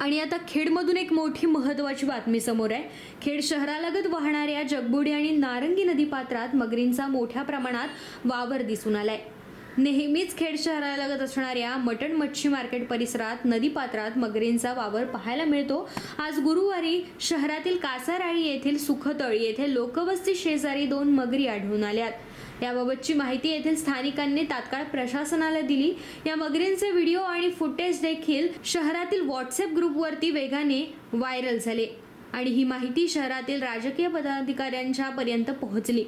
आणि आता खेडमधून एक मोठी महत्त्वाची बातमी समोर आहे. खेड शहरालगत वाहणाऱ्या जगबुडी आणि नारंगी नदीपात्रात मगरींचा मोठ्या प्रमाणात वावर दिसून आलाय. नेहमीच खेड शहरालगत असणाऱ्या मटण मच्छी मार्केट परिसरात नदीपात्रात मगरींचा वावर पाहायला मिळतो. आज गुरुवारी शहरातील कासाराळी येथील सुखतळ येथे लोकवस्ती शेजारी दोन मगरी आढळून आल्यात. याबाबतची माहिती येथील स्थानिकांनी तात्काळ प्रशासनाला दिली. या मगरींचे व्हिडिओ आणि फुटेज देखील शहरातील व्हॉट्सअप ग्रुपवरती वेगाने व्हायरल झाले आणि ही माहिती शहरातील राजकीय पदाधिकाऱ्यांच्या पर्यंत पोहोचली.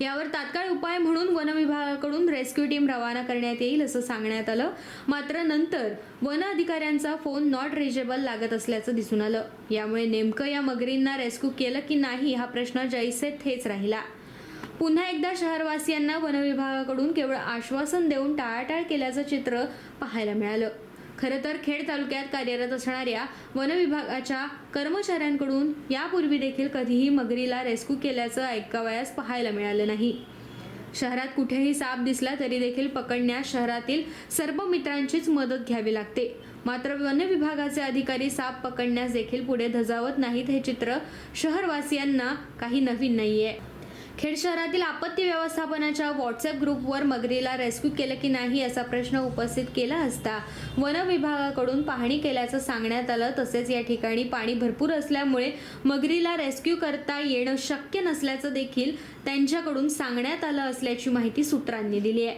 यावर तात्काळ उपाय म्हणून वन विभागाकडून रेस्क्यू टीम रवाना करण्यात येईल असं सांगण्यात आलं. मात्र नंतर वन अधिकाऱ्यांचा फोन नॉट रिचेबल लागत असल्याचं दिसून आलं. यामुळे नेमकं या मगरींना रेस्क्यू केलं की नाही हा प्रश्न जैसे थेच राहिला. पुन्हा एकदा शहरवासियांना वनविभागाकडून केवळ आश्वासन देऊन टाळाटाळ केल्याचं चित्र पाहायला मिळालं. खरं तर खेड तालुक्यात कार्यरत असणाऱ्या वनविभागाच्या कर्मचाऱ्यांकडून यापूर्वी देखील कधीही मगरीला रेस्क्यू केल्याचं ऐकावयास पाहायला मिळालं नाही. शहरात कुठेही साप दिसला तरी देखील पकडण्यास शहरातील सर्व मित्रांचीच मदत घ्यावी लागते. मात्र वन विभागाचे अधिकारी साप पकडण्यास देखील पुढे धजावत नाहीत हे चित्र शहरवासियांना काही नवीन नाहीये. खेड शहरातील आपत्ती व्यवस्थापनाच्या व्हॉट्सअप ग्रुपवर मगरीला रेस्क्यू केलं की नाही असा प्रश्न उपस्थित केला असता वन विभागाकडून पाहणी केल्याचं सांगण्यात आलं. तसेच या ठिकाणी पाणी भरपूर असल्यामुळे मगरीला रेस्क्यू करता येणं शक्य नसल्याचं देखील त्यांच्याकडून सांगण्यात आलं असल्याची माहिती सूत्रांनी दिली आहे.